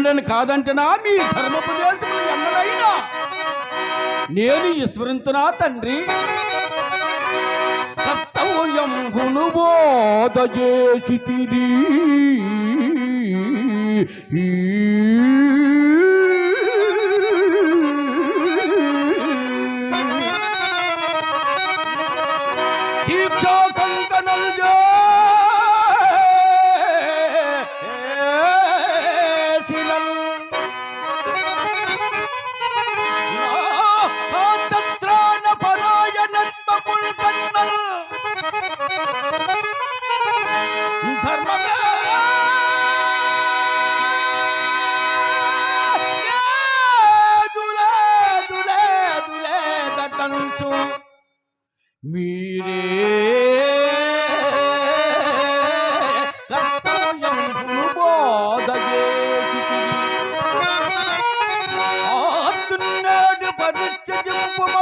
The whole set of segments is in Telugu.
వినండి కాదంటనా? మీ ధర్మోపదేశములు ఎన్నడైనా. నేను విస్మరించునా తండ్రి? కర్తవ్యం హును బోధ చేసితిరి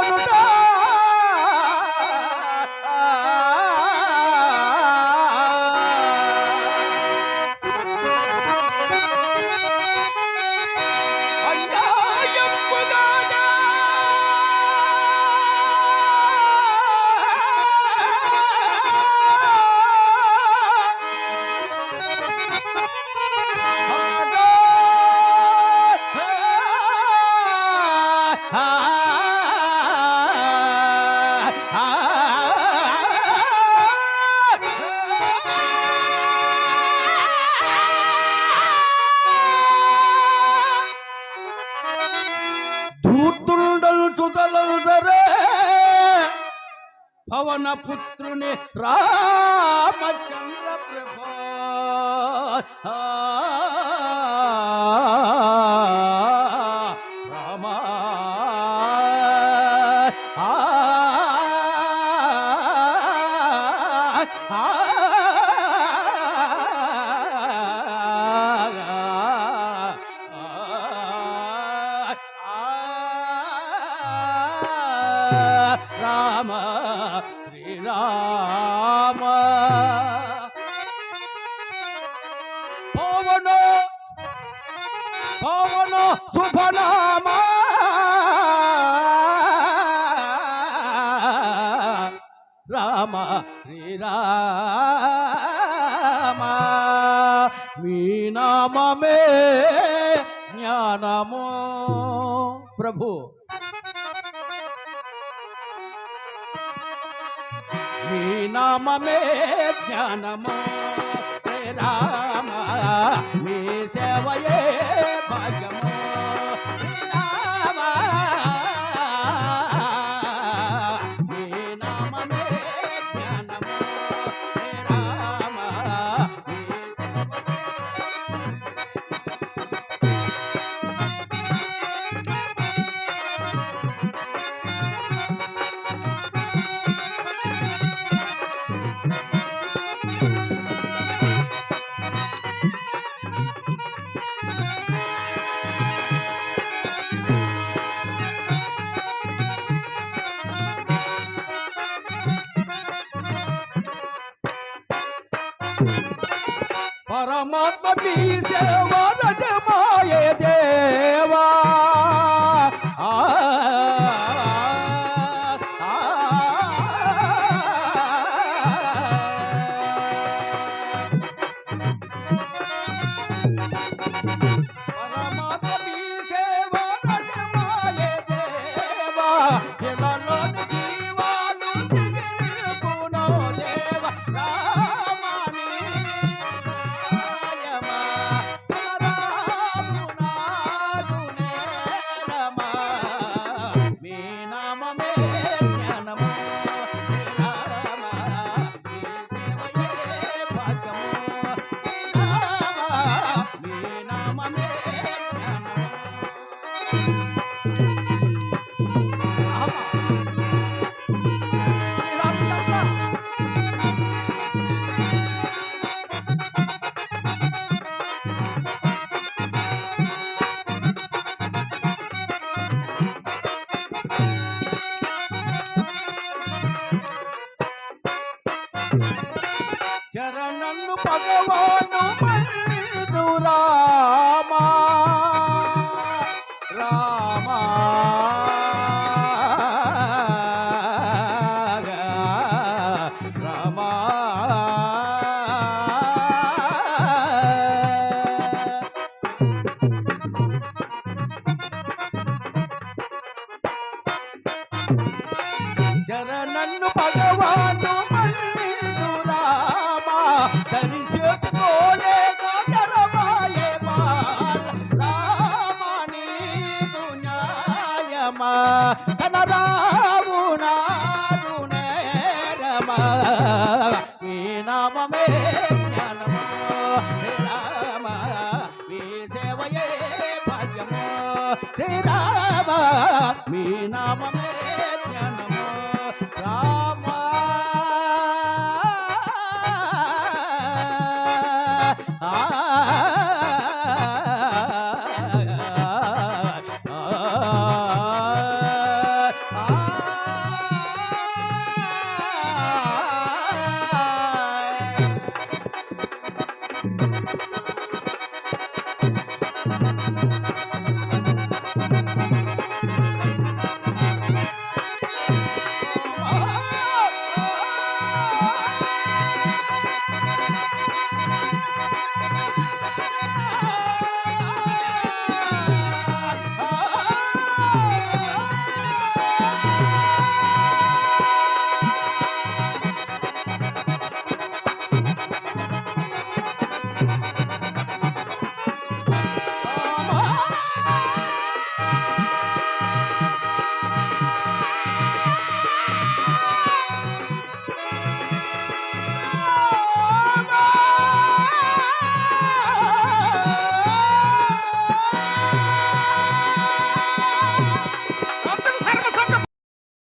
ছোট ధూర్తుండలు పవన పుత్రుని రామచంద్ర ప్రభా. పవన పవన శుభనామ. రామ శ్రీరామ మీ నామమే జ్ఞానమో. ప్రభు. మీ నామమే జ్ఞానము. శ్రీ రామ మీ పరమాత్మ మీ సేవ చరణను భగవాను పండిదు రామా. రామా. నన్ను పగ కనరావు నాదు నేరమ. మీ నామమే జ్ఞానము శ్రీరామ. మీ సేవయే భాగ్యము శ్రీరామ. మీ నామమే